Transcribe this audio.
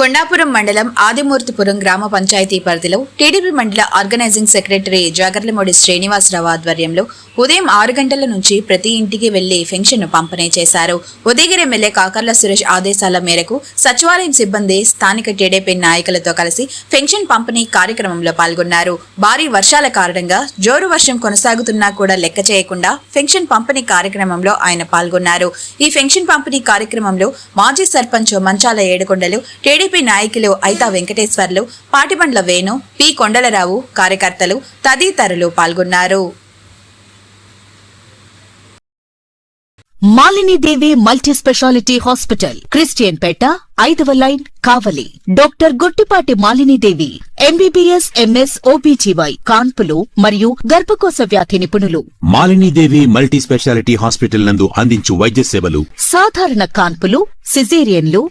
కొండాపురం మండలం ఆదిమూర్తిపురం గ్రామ పంచాయతీ పరిధిలో టీడీపీ మండల ఆర్గనైజింగ్ సెక్రటరీ జాగర్లమూడి శ్రీనివాసరావు ఆధ్వర్యంలో ఉదయం ఆరు గంటల నుంచి ప్రతి ఇంటికి వెళ్ళి పెన్షన్ పంపిణీ చేశారు. ఉదయగిరి ఎమ్మెల్యే కాకర్ల సురేష్ ఆదేశాల మేరకు సచివాలయం సిబ్బంది స్థానిక టీడీపీ నాయకులతో కలిసి పెన్షన్ పంపిణీ కార్యక్రమంలో పాల్గొన్నారు. భారీ వర్షాల కారణంగా జోరు వర్షం కొనసాగుతున్నా కూడా లెక్క చేయకుండా పెన్షన్ పంపిణీ కార్యక్రమంలో ఆయన పాల్గొన్నారు. ఈ పెన్షన్ పంపిణీ కార్యక్రమంలో మాజీ సర్పంచ్ మంచాల ఏడుకొండలు టీడీపీ నాయకులు ఐతా వెంకటేశ్వర్లు పాటిబండ్ల వేణు పి. కొండలరావు కార్యకర్తలు తదితరులు పాల్గొన్నారు. Malinidevi multi speciality hospital Christian Peta ఐదవ line Kavali. Doctor Guttipati Malinidevi MBBS MS OBGY కాన్పులు మరియు గర్భకోశ వ్యాధి నిపుణులు. మాలినీదేవి మల్టీ స్పెషాలిటీ హాస్పిటల్ నందు అందించు వైద్య సేవలు. సాధారణ కాన్పులు సిజేరియన్లు